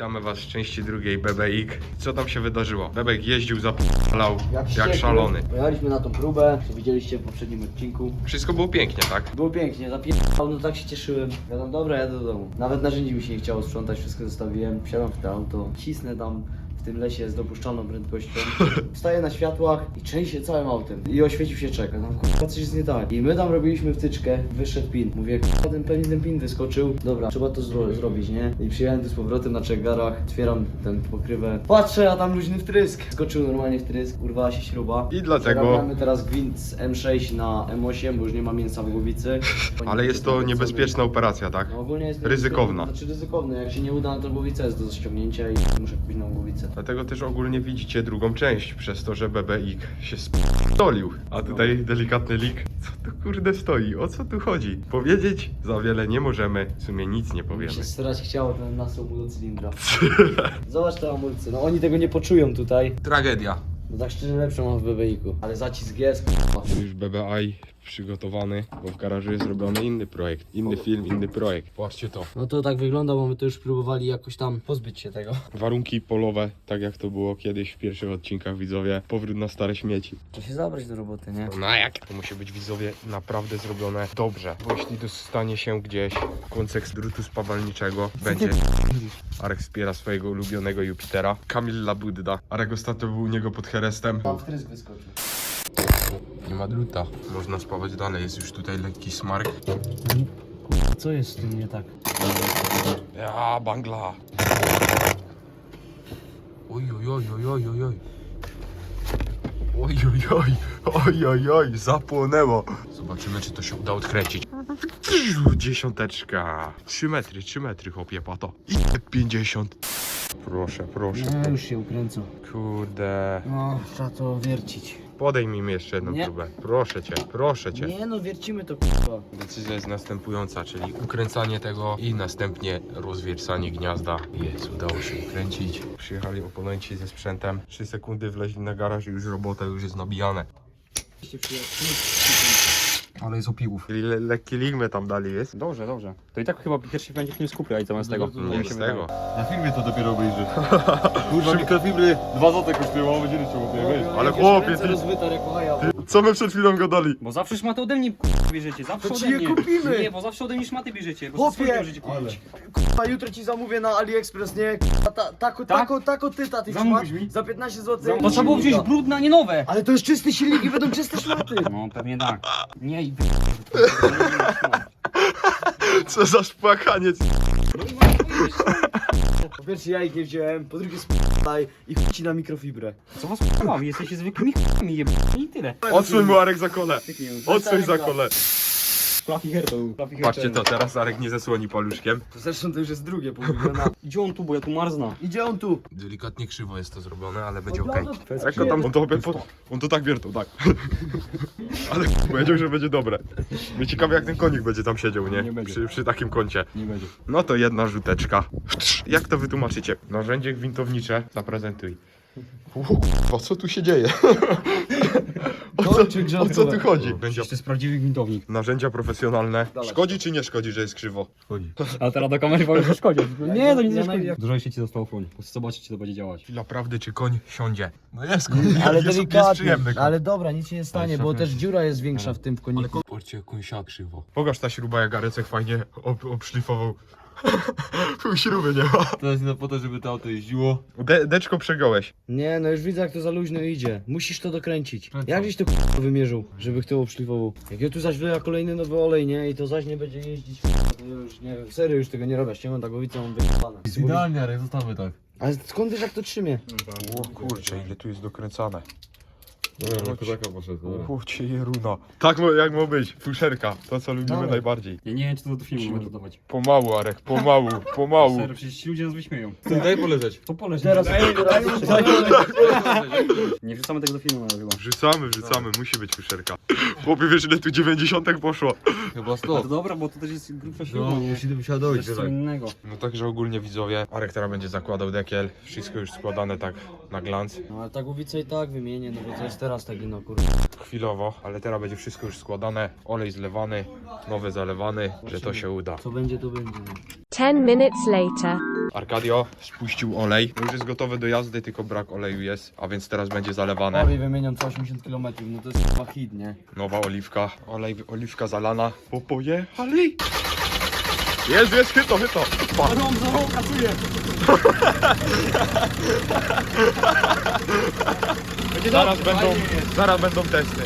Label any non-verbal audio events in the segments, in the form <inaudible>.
Witamy was w części drugiej BBX. Co tam się wydarzyło? Bebek jeździł, zapalał jak, wściekły. szalony. Pojechaliśmy na tą próbę, co widzieliście w poprzednim odcinku. Wszystko było pięknie, tak? Było pięknie, zapierdał, no tak się cieszyłem. Ja tam, dobra, jadę do domu. Nawet narzędzi mi się nie chciało sprzątać, wszystko zostawiłem. Wsiadam w to auto, cisnę tam tym lesie z dopuszczalną prędkością. <laughs> Staję na światłach i trzęsie całym autem. I oświecił się czeka. Tam kurwa coś jest nie tak. I my tam robiliśmy wtyczkę, wyszedł pin. Mówię, kurwa ten pewnie ten pin wyskoczył. Dobra, trzeba to zro zrobić, nie? I przyjechałem tu z powrotem na trzech garach, otwieram ten pokrywę. Patrzę, a tam luźny wtrysk. Skoczył normalnie wtrysk, urwała się śruba. I dlatego- Przerabiamy teraz gwint z M6 na M8, bo już nie ma mięsa w głowicy. <laughs> Ale jest to niebezpieczna operacja, tak? No ogólnie jest Ryzykowna. Znaczy ryzykowne, jak się nie uda, to głowicę jest do ściągnięcia i muszę kupić nową głowicę. Dlatego też ogólnie widzicie drugą część, przez to, że BBX się sp***olił. A tutaj delikatny lik. Co tu kurde stoi? O co tu chodzi? Powiedzieć za wiele nie możemy, w sumie nic nie Mi powiemy. się strać chciało ten nasł mu do cylindra. <laughs> Zobacz te hamulce, no oni tego nie poczują tutaj. Tragedia. No tak szczerze lepszą mam w BBI-ku. Ale zacisk jest, k***a. Już BBI przygotowany, bo w garażu jest zrobiony inny projekt, inny film, inny projekt. Patrzcie to. No to tak wygląda, bo my to już próbowali jakoś tam pozbyć się tego. Warunki polowe, tak jak to było kiedyś w pierwszych odcinkach widzowie. Powrót na stare śmieci. To się zabrać do roboty, nie? No jak? To musi być widzowie naprawdę zrobione dobrze. Bo jeśli dostanie się gdzieś konceks drutu spawalniczego, będzie. Arek wspiera swojego ulubionego Jupitera. Kamil Labudda. Arek ostatnio był u niego pod Herestem. Tam wtrysk wyskoczył. Nie ma druta. Można spawać dalej, jest już tutaj lekki smark. Co jest z tym nie tak? Ja, bangla. Oj, oj, oj, oj, oj, oj, oj. Oj, oj, oj, oj, oj, oj, zapłonęło. Zobaczymy, czy to się uda odkręcić. Dziesiąteczka. 3 metry, 3 metry, chłopie, pato. I 50. Proszę, proszę. Nie, już się ukręcą. Kurde. No, trzeba to wiercić. Podejmij mi jeszcze jedną Nie. próbę. Proszę cię, proszę cię. Nie no, wiercimy to k***a. Decyzja jest następująca, czyli ukręcanie tego i następnie rozwiercanie gniazda. Jest, udało się ukręcić. Przyjechali oponenci ze sprzętem. 3 sekundy wleźli na garaż i już robota już jest nabijane. Ale jest opiłów. Czyli le lekki ligmy tam dali jest. Dobrze, dobrze. To i tak chyba pierwszy będzie film skupiać zamiast tego. Nie z tego. Na filmie to dopiero obejrzy. <laughs> Kurwa, mikrofibry 2 zł kosztują, a będzie liczyło, wiesz. Ale chłopie, ty, co my przed chwilą gadali? Bo zawsze szmaty ode mnie k***a, bierzecie, zawsze To ci ode je mnie. kupimy. Nie, bo zawsze ode mnie szmaty bierzecie, bo Chłopie, swoje możecie kupić. A jutro ci zamówię na AliExpress, nie? A ta, tako, Tak? tako, tako tyta tych Zamówisz szmat mi? za 15 zł. To trzeba było wziąć brudne, a nie nowe. Ale to jest czysty silnik i będą czyste szmaty. No, pewnie tak. Nie i... <laughs> Co za szpakaniec. <laughs> Po pierwsze ja ich nie wziąłem, po drugie sp***aj i chuj ci na mikrofibrę. Co was k***a, jesteście zwykłymi <laughs> k***ami, jebani i tyle. Odsuń mu Arek za kole. Odsuń za kole. Fluffy hair to był. Fluffy hair Patrzcie to, teraz Arek nie zasłoni paluszkiem. To zresztą to już jest drugie pogubiona. <laughs> Idzie on tu, bo ja tu marzna. Idzie on tu. Delikatnie krzywo jest to zrobione, ale będzie ok. Oglądam- Arek tam, on to, po, on to tak wiertał, tak. <laughs> ale <laughs> powiedział, że będzie dobre. Mnie ciekawe jak ten konik będzie tam siedział, nie? Nie będzie. Przy, przy takim kącie. Nie będzie. No to jedna rzuteczka. Jak to wytłumaczycie? Narzędzie gwintownicze, zaprezentuj. Kurwa, co tu się dzieje? O co, o co tu chodzi? Będzie To jest prawdziwy gwintownik. narzędzia profesjonalne. Szkodzi czy nie szkodzi, że jest krzywo? A teraz do kamery powiem, że szkodzi. Nie, to nic nie szkodzi. Dużo się ci zostało w chłonie. Zobaczycie, czy to będzie działać. Chwila prawdy, czy koń siądzie? No jest koń, Ale <laughs> jest, jest delikatnie. przyjemny koń. Ale dobra, nic się nie stanie, bo też dziura jest większa w tym w koniku. Jak koń siadł krzywo. Pokaż ta śruba, jak Arecek fajnie ob, obszlifował. Pół <laughs> śruby nie ma. To jest po to, żeby to auto jeździło. De, deczko przegiąłeś. Nie, no już widzę jak to za luźno idzie. Musisz to dokręcić. Jak żeś to k***a wymierzył, żeby kto obszlifował? Jak ja tu zaś wleję kolejny nowy olej, nie? I to zaś nie będzie jeździć. To już nie wiem, serio już tego nie robię. Ściągam ta głowica, mam wyjebane. Idealnie, ale zostawmy tak. Ale skąd wiesz jak to trzymie? O kurczę, ile tu jest dokręcane. Dobra, na kozaka poszedł, dobra. Jeruna. Tak mo- jak ma być, fuszerka. To co lubimy Dawaj. najbardziej. Ja nie wiem, czy to do filmu może dodawać. Pomału, Arek, pomału, pomału. Serio, przecież ci ludzie nas wyśmieją. Daj poleżeć. To poleż. Teraz, teraz Nie wrzucamy tego do filmu ale chyba. Wrzucamy, wrzucamy, musi być fuszerka. Chłopie, wiesz ile tu 90 poszło? Chyba No 100. to dobra, bo to też jest siła. No, musi musiała dojść. To jest co innego. No także ogólnie widzowie, Arek teraz będzie zakładał dekiel. Wszystko już składane tak na glans. No ale ta głowica i tak wymienię, no bo to jest teraz taki no kurwa. Chwilowo, ale teraz będzie wszystko już składane. Olej zlewany, nowy zalewany, że to się uda. Co będzie, to będzie. No. 10 minutes later. Arkadio spuścił olej. To już jest gotowe do jazdy, tylko brak oleju jest, a więc teraz będzie zalewane. Olej wymieniam co 80 km, no to jest chyba hit, nie? Nowa oliwka, olej, oliwka zalana. Po pojechali! Jest, jest, chyto, chyto! Pa. <laughs> Zaraz będą, zaraz będą testy.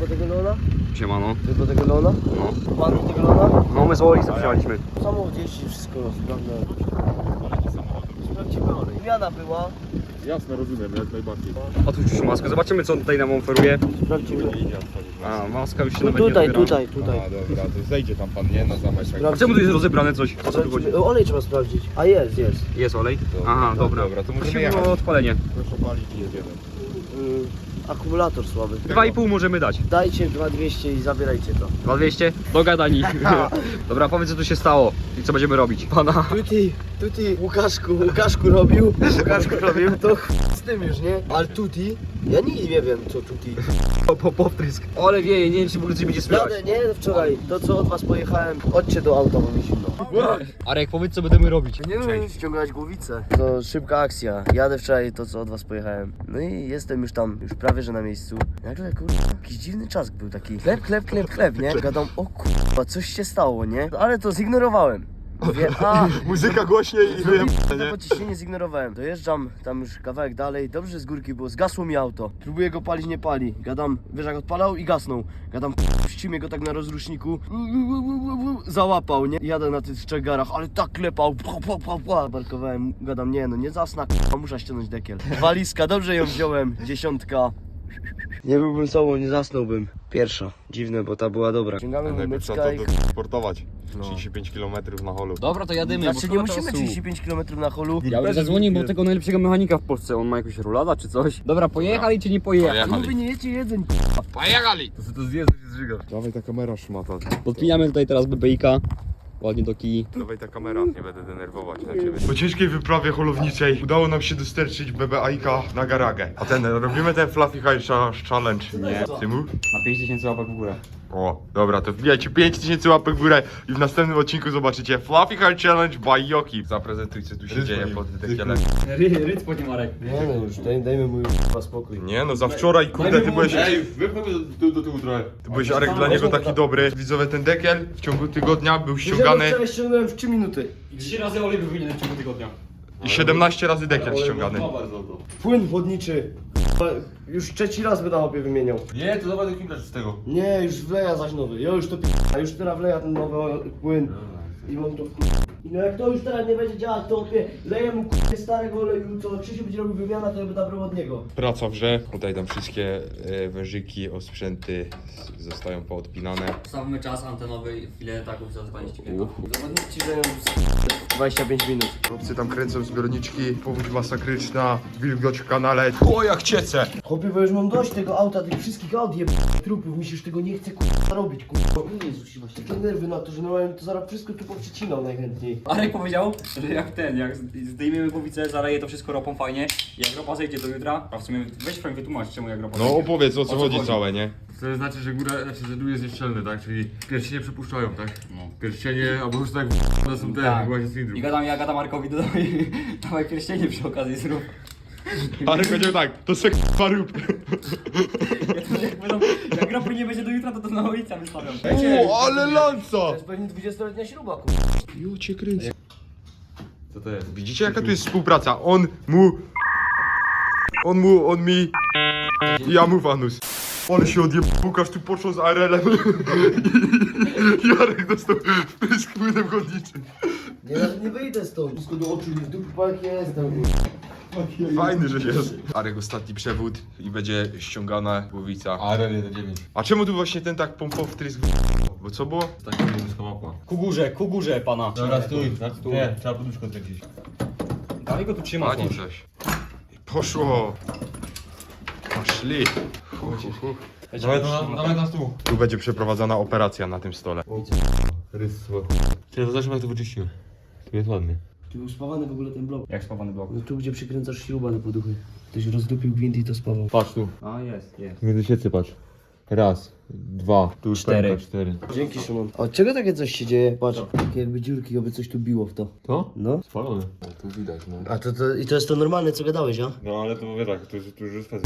Do tego Leona? Siemano. Ty do tego Leona? No. Pan do tego Leona? No my z Oli zapisaliśmy. Samochód jeździ, wszystko sprawne. Sprawdzimy olej. Zmiana była, Jasne, rozumiem, jak najbardziej. Otwórz już maskę, zobaczymy co on tutaj nam oferuje. sprawdzimy. A, maska już się Tu, nawet nie tutaj, tutaj, tutaj. A dobra, to zejdzie tam pan, nie? Na zameczek. A czemu tu jest rozebrane coś? O co tu chodzi? Olej trzeba sprawdzić. A jest, jest. Jest olej? Dobra, Aha, no dobra. dobra, to możemy Prosimy jechać. o odpalenie. Proszę palić i jedziemy. Mm, akumulator słaby. 2,5 możemy dać. Dajcie 2200 i zabierajcie to. 2200? Dogadani. <laughs> Dobra, powiedz co tu się stało i co będziemy robić. Pana. Tuti, tuti, Łukaszku, Łukaszku robił. Łukaszku robił. To ch... z tym już, nie? Ale tuti, ja nic nie wiem co tuti. <laughs> Po, po, powtrysk. Ale wieje, nie wiem czy w ogóle coś będzie słychać. Jadę, nie? Wczoraj, to co od was pojechałem, chodźcie do auta, bo mi zimno. <laughs> Arek, powiedz co będziemy robić. Nie wiem, ściągać głowicę. To szybka akcja. Jadę wczoraj to, co od was pojechałem. No i jestem już tam, już prawie, że na miejscu. Nagle, kurwa, jakiś dziwny czas był taki. Chleb, chleb, chleb, chleb, nie? Gadam, o kurwa, coś się stało, nie? Ale to zignorowałem. Mówię, <laughs> a, Muzyka głośniej i wyjem, to nie? po ciśnienie zignorowałem. Dojeżdżam tam już kawałek dalej, dobrze z górki było, zgasło mi auto. Próbuję go palić, nie pali. Gadam, wiesz jak odpalał i gasnął. Gadam, puścimy go tak na rozruszniku. Załapał, nie? Jadę na tych trzech garach, ale tak klepał. Pa, pa, pa, pa. Barkowałem, gadam, nie no, nie zasna, k***a, muszę ściągnąć dekiel. Walizka, dobrze ją wziąłem, dziesiątka. Nie byłbym sobą, nie zasnąłbym. Pierwsza, dziwne, bo ta była dobra. Ciągamy Jakby co myczka to i... sportować. 35 km na holu. Dobra, to jadymy, Znaczy nie musimy 35 km na holu. Ja bym zadzwonił, bo tego najlepszego mechanika w Polsce, on ma jakąś rulada czy coś. Dobra, pojechali czy nie pojechali? Pojechali. Wy nie jecie jedzeń, Pojechali! To to zjeżdż się zżyga. Dawaj ta kamera szmata. Podpinamy tutaj teraz BBIka. Ładnie do kij. Dawaj ta kamera, nie będę denerwować na ciebie. Po ciężkiej wyprawie holowniczej udało nam się dostarczyć BBA-ika na garagę. A ten, robimy ten Fluffy High Challenge. Nie. Tymu? Na 5000 łapek w górę. O, dobra, to wbijajcie 5000 łapek w górę i w następnym odcinku zobaczycie Fluffy High Challenge by Yoki. Zaprezentuj co tu się dzieje pod dekielem. Ryc po nim Arek. Nie no już, daj, dajmy mu już spokój. Nie no, za wczoraj, kurde, ty byłeś... Ej, wypchamy do, do, do tyłu trochę. Ty byłeś Arek dla niego taki dobry. Widzowie, ten dekiel w ciągu tygodnia był ściągany Wczoraj ściągnąłem w 3 minuty. I 10 razy olej był wymieniony w ciągu tygodnia. I 17 razy dekiel ściągany. No. Płyn wodniczy. Już trzeci raz by na hopie wymieniał. Nie, to dawaj do z tego. Nie, już wleja zaś nowy. Ja już to p***a, już teraz wleja ten nowy płyn. I mam to w I no jak to już teraz nie będzie działać, to opie, leję mu k***a starego oleju, co Krzysiu będzie robił wymiana, to ja będę brał od niego. Praca w grze. Tutaj tam wszystkie e, wężyki, osprzęty s- zostają poodpinane. Stawmy czas antenowy, chwilę taków za 25 Zawodnicy żyją 25 minut. Chłopcy tam kręcą zbiorniczki, powódź masakryczna, wilgoć w kanale. O jak ciece! Chłopie, bo już mam dość tego auta, tych wszystkich aut jeb... trupów, mi się już tego nie chce k***a robić, k***a. Jezus, się właśnie takie nerwy na to, że normalnie to zaraz wszystko tu poprzecinał najchętniej. Arek powiedział, że jak ten, jak zdejmiemy głowicę, zaleje to wszystko ropą fajnie. Jak ropa zejdzie do jutra, a w sumie weź Frank wytłumacz czemu jak ropa No zejdzie. opowiedz o co O co chodzi chodzi? całe, nie? To znaczy, że góra, znaczy, że dół jest nieszczelny, tak? Czyli pierścienie przepuszczają, tak? No. Pierścienie, albo już tak w- one są te, Tak. właśnie cylindrów. I gadam, ja gadam Markowi, <laughs> dawaj, dawaj pierścienie przy okazji zrób. <laughs> Ale powiedział tak, to se k***a rób. Jak, będą, jak nie będzie do jutra, to to na ulicę wystawiam. O, ale lanca! To jest pewnie 20-letnia śruba, k***a. Jo cię kręci. Co to jest? Widzicie jaka tu jest współpraca? On mu... On mu, on mi... I ja mu fanus. Ale się odjeb... Łukasz tu poszło z ARL-em. I <laughs> Jarek dostał wprysk płynem chodniczym. Nie, nawet nie wyjdę stąd. Wszystko do oczu mi w jak jestem. Fajny, że jest. Arek ostatni przewód i będzie ściągana głowica. ARL 1.9. A czemu tu właśnie ten tak pompowy wtrysk? Bo co było? Tak, to jest mapa. Ku górze, ku górze pana. Dobra, stój, stój. Nie, trzeba poduszkę odkręcić. Dawaj go tu trzyma. Pani coś. Poszło. Poszli. Hu, hu, hu. Dawaj na, dawaj na stół. Tu będzie przeprowadzana operacja na tym stole. Rys słabo. Czyli zobaczmy jak to wyczyścimy. Tu jest ładnie. Tu był spawany w ogóle ten blok. Jak spawany blok. No tu, gdzie przykręcasz śruba do poduchy. Ktoś rozdupił gwint i to spawał. Patrz tu. A jest, jest. Między świecy patrz. Raz, Dwa. Tu już Cztery. pęka cztery. Dzięki Szymon. A od czego takie coś się dzieje? Patrz, takie jakby dziurki, jakby coś tu biło w to. To? No. Spalone. O, tu widać, no. A to, to, i to jest to normalne, co gadałeś, a? No ale to mówię tak, to, jest- to już jest fest.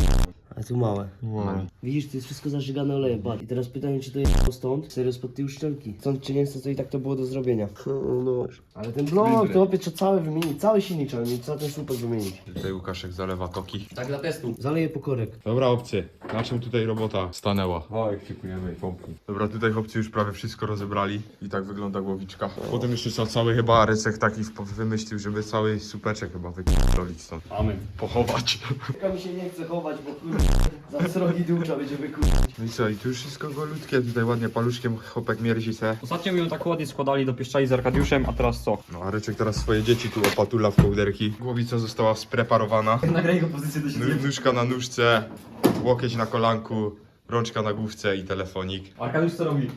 A tu małe. Wow. Widzisz, to jest wszystko zażygane olejem, patrz. I teraz pytanie, czy to jest stąd? Serio spod tej uszczelki. Stąd czy nie chce, to i tak to było do zrobienia. <laughs> No. Ale ten blok, to opie, trzeba całe wymienić, cały silnik trzeba wymienić, cały ten słupek wymienić. Tutaj Łukaszek zalewa toki. Tak dla testu. Zaleję pokorek. Dobra obcy, na czym tutaj robota stanęła? O, jak szykujemy i pompki. Dobra, tutaj chłopcy już prawie wszystko rozebrali i tak wygląda głowiczka. Potem jeszcze są cały chyba Arecek taki w- wymyślił, żeby cały supeczek chyba wypierdolić stąd. Amen. Pochować. Tylko mi się nie chce chować, bo kurde, za srogi dłucza będzie wykurzyć. No i co, i tu już wszystko golutkie, tutaj ładnie paluszkiem chłopek mierzi se. Ostatnio mi ją tak ładnie składali, dopieszczali z Arkadiuszem, a teraz co? No Areczek teraz swoje dzieci tu opatula w kołderki. Głowica została spreparowana. <laughs> Nagraj jego pozycję do Nó- Nóżka na nóżce, łokieć na kolanku, rączka na główce i telefonik. Arkadiusz co robi?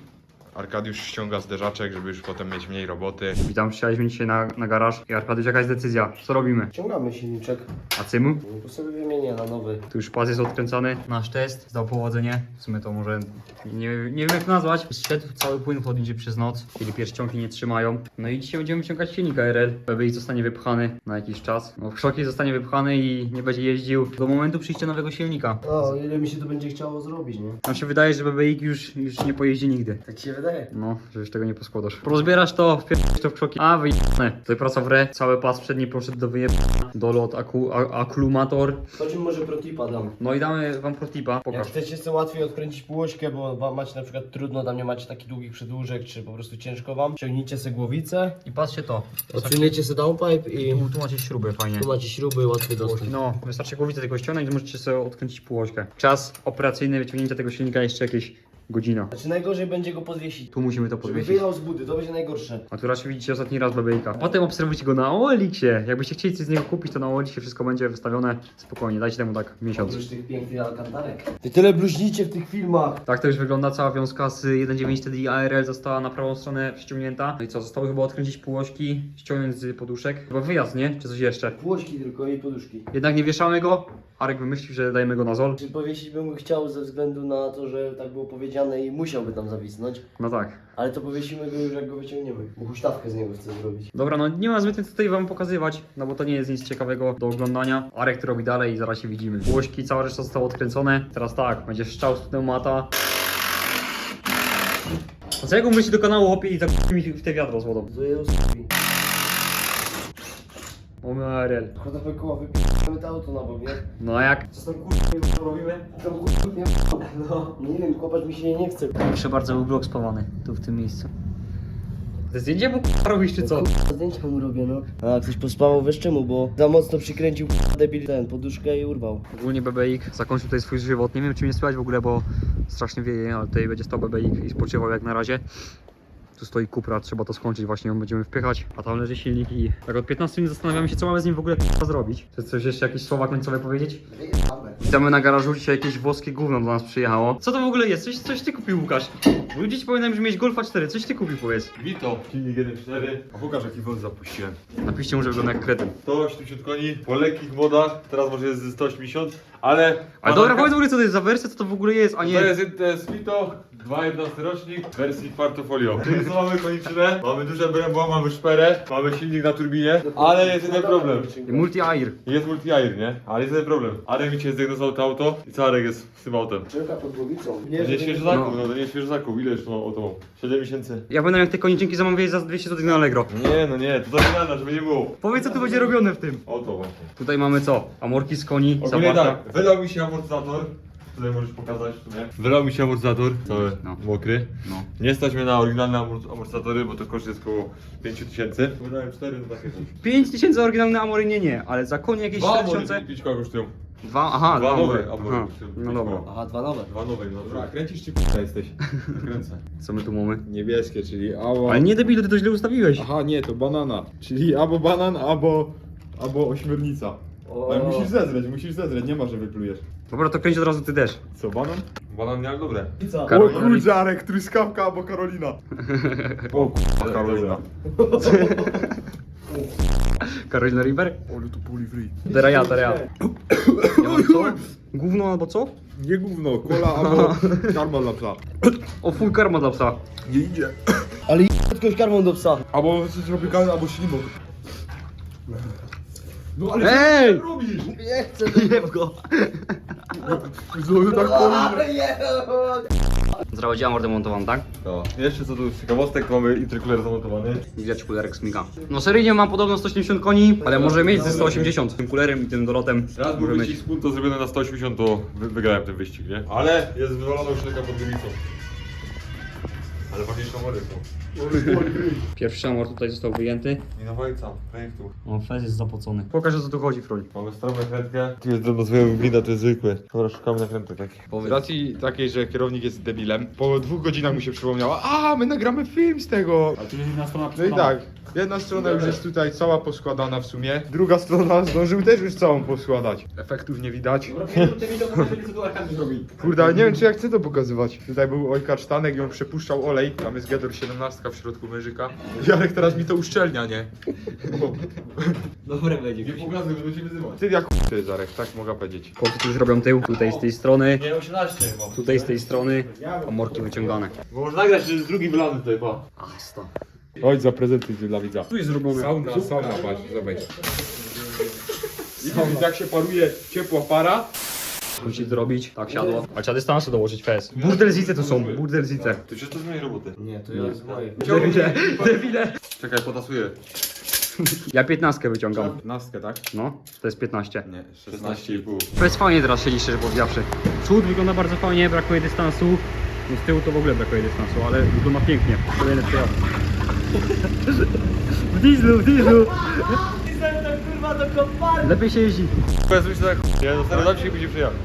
Arkadiusz ściąga zderzaczek, żeby już potem mieć mniej roboty. Witam, przyjechaliśmy dzisiaj na, na garaż i Arkadiusz, jaka jest decyzja? Co robimy? Ciągamy silniczek, A cymu? po sobie wymienię na nowy. Tu już pas jest odkręcany. Nasz test zdał powodzenie. W sumie to może nie, nie wiem jak to nazwać. Szedł cały płyn chłodniczy przez noc, kiedy pierścionki nie trzymają. No i dzisiaj będziemy wyciągać silnik ARL. BBI zostanie wypchany na jakiś czas. No, Krzoki zostanie wypchany i nie będzie jeździł do momentu przyjścia nowego silnika. O, ile mi się to będzie chciało zrobić, nie? Nam się wydaje, że BBI już, już nie pojeździ nigdy. Tak się wydaje. No, że już tego nie poskładasz. Rozbierasz to, wpierdolisz to w krzoki. A, wyjebane. Tutaj praca w re, cały pas przedni poszedł do wyjebania. Dolot, aku, a, aklumator. To może protipa dam? No i damy wam protipa. Jak Pokaż. chcecie sobie łatwiej odkręcić półośkę, bo wam macie na przykład trudno, tam nie macie takich długich przedłużek, czy po prostu ciężko wam, ciągnijcie sobie głowicę, I patrzcie to. odsuniecie sobie downpipe i Tu, tu macie śruby, fajnie. tu macie śruby, łatwy dostęp. No, wystarczy głowicę tego ściągnąć i możecie sobie odkręcić półośkę. Czas operacyjny wyciągnięcia tego silnika jeszcze jakieś godzina. Znaczy najgorzej będzie go podwiesić. Tu musimy to Żeby podwiesić. wyjechał z budy, to będzie najgorsze. A tu raczej widzicie ostatni raz BBIka. Potem obserwujcie go na Oeliksie. Jakbyście chcieli coś z niego kupić, to na Oeliksie wszystko będzie wystawione. Spokojnie, dajcie temu tak miesiąc. Oprócz tych pięknych alkantarek. Ty tyle bluźnicie w tych filmach. Tak to już wygląda, cała wiązka z 1.9 TDI ARL została na prawą stronę przyciągnięta. No i co, zostało chyba odkręcić półośki, ściągnąć z poduszek. Chyba wyjazd, nie? Czy coś jeszcze? Półośki tylko i poduszki. Jednak nie wieszamy go. Arek wymyślił, że dajemy go na zol. Czy powiesić bym go chciał ze względu na to, że tak było powiedziane i musiałby tam zawisnąć. No tak. Ale to powiesimy go już jak go wyciągniemy. Bo huśtawkę z niego chcę zrobić. Dobra, no nie ma zbytnio tutaj wam pokazywać, no bo to nie jest nic ciekawego do oglądania. Arek to robi dalej i zaraz się widzimy. Łośki, cała reszta została odkręcone. Teraz tak, będzie szczał z pneumata. A co jak umyśli do kanału hopie i tak mi w te wiadro z wodą? To je ustawi. Mamy ARL. Chodzę po koła, wypijamy to auto na bok, nie? No a jak? Co tam kurwa robimy? Tam kurwa nie No, nie wiem, kopać mi się nie chce. Proszę bardzo, był blok spawany, tu w tym miejscu. Te zdjęcie mu k***a robisz czy co? Kurwa, Zdjęcia mu robię, no. A, ktoś pospawał wiesz czemu, bo za mocno przykręcił kurwa, debil ten, poduszkę i urwał. Ogólnie BBIK zakończył tutaj swój żywot. Nie wiem czy mnie słychać w ogóle, bo strasznie wieje, ale tutaj będzie stał BBIK i spoczywał jak na razie. Tu stoi kupra, trzeba to skończyć, właśnie ją będziemy wpychać, a tam leży silnik i tak od 15 minut zastanawiamy się co mamy z nim w ogóle k***a, zrobić. Czy coś jeszcze, jakieś słowa końcowe powiedzieć? Witamy na garażu, dzisiaj jakieś włoskie gówno do nas przyjechało. Co to w ogóle jest? Coś, coś ty kupił Łukasz? Ludzie ci że mieć Golfa 4, coś ty kupił powiedz. Vito, silnik 1.4. A pokaż jaki wóz zapuściłem. Napiszcie mu, że wygląda jak kretyn. 180 koni, po lekkich wodach, teraz może jest ze 180, ale... Ale dobra, powiedz w ogóle co to jest za wersja, co to w ogóle jest, a To nie... jest, to jest Vito, 2.11 rocznik wersji Quartofolio. <laughs> Mamy koniczne, mamy duże brębło, mamy szperę, mamy silnik na turbinie, ale jest jeden problem. Multi-air. Jest multi-air, nie? Ale jest jeden problem. Arek mi dzisiaj zdiagnozował to auto i co Arek jest z tym autem? Czeka pod głowicą. To nie świeży zakup, no to nie świeży zakup. Ile już to auto mam? 7 miesięcy. Ja będę jak te koniczynki zamawiać za 200 zł na Allegro. Nie, no nie, to nada, żeby nie było. Powiedz co tu będzie robione w tym. Oto właśnie. Tutaj mamy co? Amorki z koni, Ogólnie zawarta. tak, wylał mi się amortyzator. Tutaj możesz pokazać sumie. Wylał mi się amortyzator, cały No. mokry. No. Nie stać mnie na oryginalne amort- amortyzatory, bo to koszt jest około 5000. Wydałem 4 to takie coś. 5000 oryginalne Amory nie, nie, ale za konie jakieś Dwa 4000. amory 5 koła kosztują. Dwa, aha, Dwa nowe Amory Aha, kosztują. No pięć dobra. koła. Aha, dwa nowe. Dwa nowe, no dobra. Kręcisz czy k***a jesteś? Kręcę. Co my tu mamy? Niebieskie, czyli ała. Ale nie debilu, ty to źle ustawiłeś. Aha, nie, to banana. Czyli albo banan, albo, albo ośmiornica. O. Ale musisz zezreć, musisz zezreć, nie ma, że wyplujesz. Dobra, to kręć od razu ty też. Co, banan? Banan nie, ale dobre. Karolina. O kurczę, Arek, truskawka albo Karolina. <laughs> O kurwa, Karolina. <laughs> Karolina River? Ale to puli free. Teraz ja, teraz ja. ja mam co? Gówno albo co? Nie gówno, kola albo karma dla psa. O full karma dla psa. Nie idzie. Ale jakąś karmą do psa. Albo coś tropikalne, albo ślimok. No ale Ej! co ty robisz? Nie chcę, jeb go. Znowu tak powiem. Zrobiłem demontowany, tak? No. Jeszcze co tu z ciekawostek, mamy intercooler zamontowany. Widać kulerek smiga. No seryjnie mam podobno 180 koni, ale może mieć ze 180 tym kulerem i tym dolotem. Raz był może wyścig z punto zrobiony na 180, to wy wygrałem ten wyścig, nie? Ale jest wywalona już lekka pod granicą. Ale ważniejsze amory są. Pierwszy amor tutaj został wyjęty. Walca, projektu. O, fez jest zapocony. Pokaż o co tu chodzi, Froli. Mamy starą nakrętkę. Tu jest drobnozwojowy glina, to jest zwykłe. Dobra, szukamy nakrętek takich. Z racji takiej, że kierownik jest debilem, po dwóch godzinach mu się przypomniało, a my nagramy film z tego. A tu jest jedna strona No i tak, jedna strona już jest tutaj cała poskładana w sumie, druga strona zdążył też już całą poskładać. Efektów nie widać. Kurde, ale nie wiem czy ja chcę to pokazywać. Tutaj był ojka sztanek i on przepuszczał olej, tam jest Gedor 17 w środku wężyka. Jarek teraz mi to uszczelnia, nie? Dobre będzie. Nie pokazuj, będę cię wyzywać. Ty jak ty Zarek, tak mogę powiedzieć. Chłopcy tu już robią tył, tutaj z tej strony, Nie, 18 chyba. tutaj z tej strony, amorki wyciągane. Bo można nagrać, że jest drugi wylany tutaj, pa. A, sto. Chodź, zaprezentuj dla widza. Tu jest zrobione. Sauna, sauna, patrz, zobacz. I jak się paruje ciepła para, Musi zrobić, tak siadło. A trzeba dystansu dołożyć fez. Burdelzice tu są, burdelzice. Ty przecież to jest mojej roboty. Nie, to jest moje. Debile, debile. Czekaj, potasuję. Ja 15 wyciągam. 15, tak? No, to jest 15. Nie, 16,5. Fez fajnie teraz siedzi, szczerze powiedziawszy. Przód wygląda bardzo fajnie, brakuje dystansu. No z tyłu to w ogóle brakuje dystansu, ale wygląda pięknie. Kolejny przejazd. W dieslu, w dieslu. Kurwa. Lepiej się jeździ. Mi, że tak, nie, no stary, dam się będzie przyjechał.